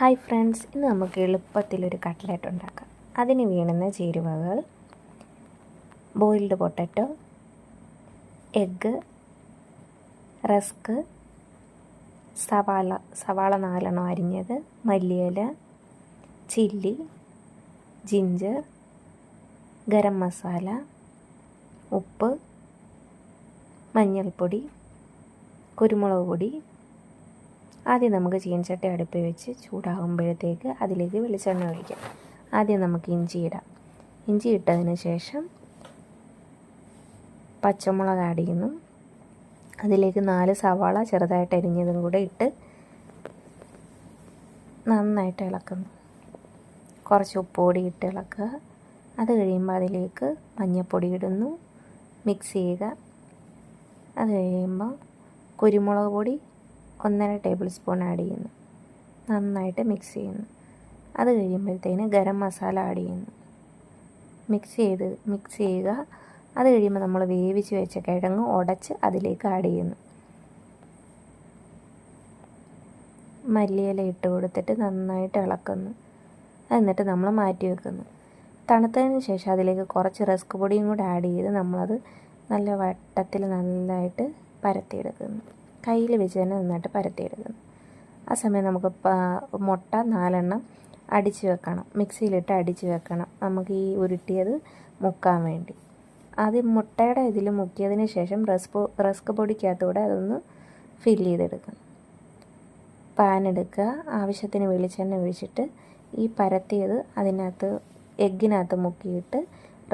Hi friends ഇന്ന് നമുക്ക് എളുപ്പത്തിലൊരു cutlet ഉണ്ടാക്കാം. അതിന് വേണ്ടുന്ന ചേരുവകൾ ബോയിൽഡ് പൊട്ടറ്റോ എഗ്ഗ് റസ്ക് സവാള സവാള നാലെണ്ണം അരിഞ്ഞത് മല്ലിയില ചില്ലി ജിഞ്ചർ ഗരം മസാല ഉപ്പ് മഞ്ഞൾപ്പൊടി കുരുമുളക് പൊടി ആദ്യം നമുക്ക് ചീനച്ചട്ടി അടുപ്പിൽ വെച്ച് ചൂടാകുമ്പോഴത്തേക്ക് അതിലേക്ക് വെളിച്ചെണ്ണ ഒഴിക്കാം. ആദ്യം നമുക്ക് ഇഞ്ചി ഇടാം. ഇഞ്ചി ഇട്ടതിന് ശേഷം പച്ചമുളക് ആഡ് ചെയ്യുന്നു. അതിലേക്ക് നാല് സവാള ചെറുതായിട്ട് അരിഞ്ഞതും കൂടെ ഇട്ട് നന്നായിട്ട് ഇളക്കുന്നു. കുറച്ച് ഉപ്പുപൊടി ഇട്ട് ഇളക്കുക. അത് കഴിയുമ്പോൾ അതിലേക്ക് മഞ്ഞൾപ്പൊടി ഇടുന്നു. മിക്സ് ചെയ്യുക. അത് കഴിയുമ്പോൾ കുരുമുളക് പൊടി ഒന്നര ടേബിൾ സ്പൂൺ ആഡ് ചെയ്യുന്നു. നന്നായിട്ട് മിക്സ് ചെയ്യുന്നു. അത് കഴിയുമ്പോഴത്തേന് ഗരം മസാല ആഡ് ചെയ്യുന്നു. മിക്സ് ചെയ്ത് മിക്സ് ചെയ്യുക. അത് കഴിയുമ്പോൾ നമ്മൾ വേവിച്ച് വെച്ച കിഴങ്ങ് ഉടച്ച് അതിലേക്ക് ആഡ് ചെയ്യുന്നു. മല്ലിയില ഇട്ട് കൊടുത്തിട്ട് നന്നായിട്ട് ഇളക്കുന്നു. എന്നിട്ട് നമ്മൾ മാറ്റി വെക്കുന്നു. തണുത്തതിന് ശേഷം അതിലേക്ക് കുറച്ച് റസ്ക് പൊടിയും കൂടി ആഡ് ചെയ്ത് നമ്മളത് നല്ല വട്ടത്തിൽ നല്ലതായിട്ട് പരത്തിയെടുക്കുന്നു. കയ്യിൽ വെച്ച് തന്നെ നന്നായിട്ട് പരത്തിയെടുക്കണം ആ സമയം നമുക്ക് മുട്ട നാലെണ്ണം അടിച്ച് വെക്കണം. മിക്സിയിലിട്ട് അടിച്ച് വെക്കണം. നമുക്ക് ഈ ഉരുട്ടിയത് മുക്കാൻ വേണ്ടി. ആദ്യം മുട്ടയുടെ ഇതിൽ മുക്കിയതിന് ശേഷം റസ്ക് റസ്ക് പൊടിക്കകത്തൂടെ അതൊന്ന് ഫില്ല് ചെയ്തെടുക്കണം. പാൻ എടുക്കുക. ആവശ്യത്തിന് വെളിച്ചെണ്ണ ഒഴിച്ചിട്ട് ഈ പരത്തിയത് അതിനകത്ത് എഗ്ഗിനകത്ത് മുക്കിയിട്ട്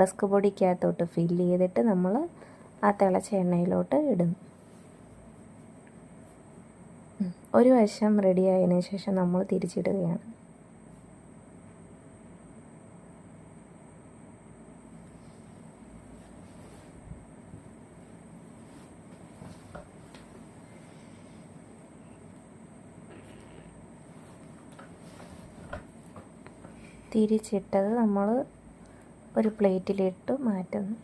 റസ്ക് പൊടിക്കകത്തോട്ട് ഫില്ല് ചെയ്തിട്ട് നമ്മൾ ആ തിളച്ച എണ്ണയിലോട്ട് ഇടുന്നു. ഒരു വശം റെഡിയായതിന് ശേഷം നമ്മൾ തിരിച്ചിടുകയാണ്. തിരിച്ചിട്ടത് നമ്മൾ ഒരു പ്ലേറ്റിലിട്ട് മാറ്റുന്നു.